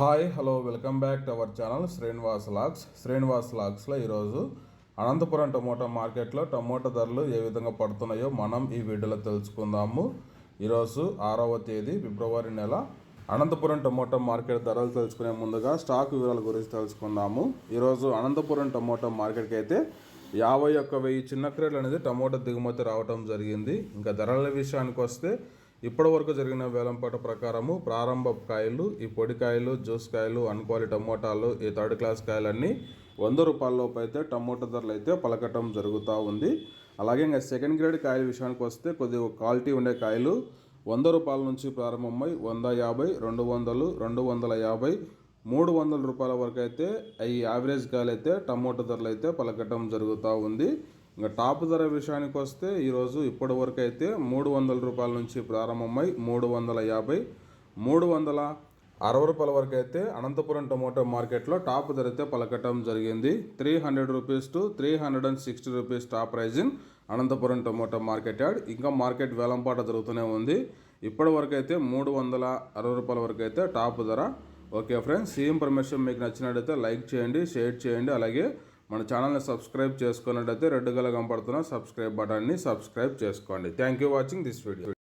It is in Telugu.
Hi hello welcome back to our channel Srinivas lakhs Srinivas లాక్స్లో ఈరోజు అనంతపురం టమోటా మార్కెట్లో టమోటా ధరలు ఏ విధంగా పడుతున్నాయో మనం ఈ వీడియోలో తెలుసుకుందాము. ఈరోజు ఆరవ తేదీ ఫిబ్రవరి నెల. అనంతపురం టమోటా మార్కెట్ ధరలు తెలుసుకునే ముందుగా స్టాక్ వివరాల గురించి తెలుసుకుందాము. ఈరోజు అనంతపురం టమోటా మార్కెట్కి అయితే యాభై ఒక్క వెయ్యి చిన్న క్రేట్లు అనేది టమోటా దిగుమతి రావడం జరిగింది. ఇంకా ధరల విషయానికి వస్తే ఇప్పటి వరకు జరిగిన వేలంపాట ప్రకారము ప్రారంభ కాయలు ఈ పొడి కాయలు జ్యూస్ కాయలు అన్క్వాలి టమోటాలు ఈ థర్డ్ క్లాస్ కాయలన్నీ వంద రూపాయలలోపు అయితే టమోటా ధరలు అయితే పలకటం జరుగుతూ ఉంది. అలాగే ఇంకా సెకండ్ గ్రేడ్ కాయల విషయానికి వస్తే కొద్దిగా క్వాలిటీ ఉండే కాయలు వంద రూపాయల నుంచి ప్రారంభమై వంద యాభై రెండు వందలు రెండు వందల యాభై మూడు వందల రూపాయల వరకు అయితే ఈ యావరేజ్ కాయలు అయితే టమోటా ధరలు అయితే పలకటం జరుగుతూ ఉంది. ఇంకా టాప్ ధర విషయానికి వస్తే ఈరోజు ఇప్పటి వరకు అయితే మూడు వందల రూపాయల నుంచి ప్రారంభమై మూడు వందల యాభై మూడు వందల అరవై రూపాయల వరకు అయితే అనంతపురం టమోటో మార్కెట్లో టాప్ ధర అయితే పలకటం జరిగింది. Three hundred rupees to three hundred and sixty rupees top price in Anantapur tomato market yard. ఇంకా మార్కెట్ వేలంపాట జరుగుతూనే ఉంది. ఇప్పటి వరకు అయితే మూడు వందల అరవై రూపాయల వరకు అయితే టాప్ ధర. ఓకే ఫ్రెండ్స్ ఈ ఇన్ఫర్మేషన్ మీకు నచ్చినట్టయితే లైక్ చేయండి షేర్ చేయండి. అలాగే మన ఛానల్ని సబ్స్క్రైబ్ చేసుకున్నట్టయితే రెడ్ గల కనపడుతున్న సబ్స్క్రైబ్ బటన్ని సబ్స్క్రైబ్ చేసుకోండి. Thank you watching this video